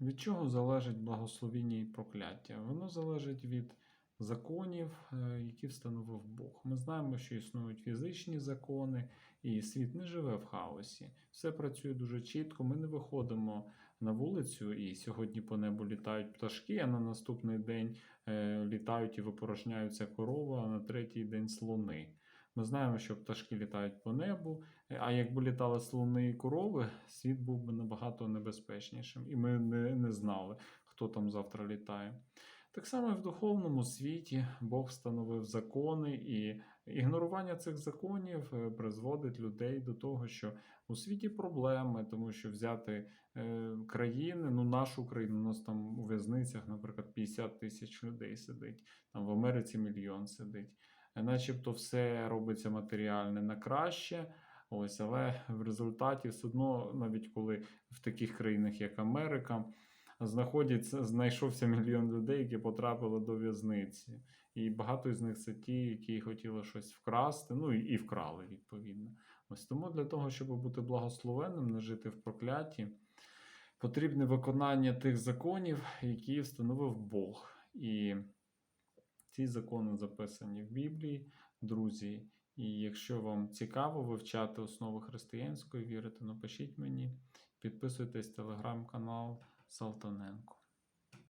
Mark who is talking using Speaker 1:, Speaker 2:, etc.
Speaker 1: Від чого залежить благословіння і прокляття? Воно залежить від законів, е, які встановив Бог. Ми знаємо, що існують фізичні закони, і світ не живе в хаосі. Все працює дуже чітко. Ми не виходимо на вулицю, і сьогодні по небу літають пташки, а на наступний день е, літають і випорожняються корова, а на третій день слони. Ми знаємо, що пташки літають по небу, а якби літали слони і корови, світ був би набагато небезпечнішим, і ми не, не знали, хто там завтра літає. Так само і в духовному світі Бог встановив закони, і ігнорування цих законів е, призводить людей до того, що у світі проблеми, тому що взяти е, країни, ну нашу країну, у нас там у в'язницях, наприклад, 50 тисяч людей сидить, там в Америці мільйон сидить. Начебто все робиться матеріальне на краще. Ось, але в результаті все одно, навіть коли в таких країнах, як Америка, знаходяться, знайшовся мільйон людей, які потрапили до в'язниці. І багато з них це ті, які хотіли щось вкрасти, ну і, і вкрали, відповідно. Ось тому для того, щоб бути благословенним, не жити в прокляті, потрібне виконання тих законів, які встановив Бог. І ці закони записані в Біблії, друзі. І якщо вам цікаво вивчати основи християнської віри, то напишіть мені, підписуйтесь телеграм-канал Салтаненко.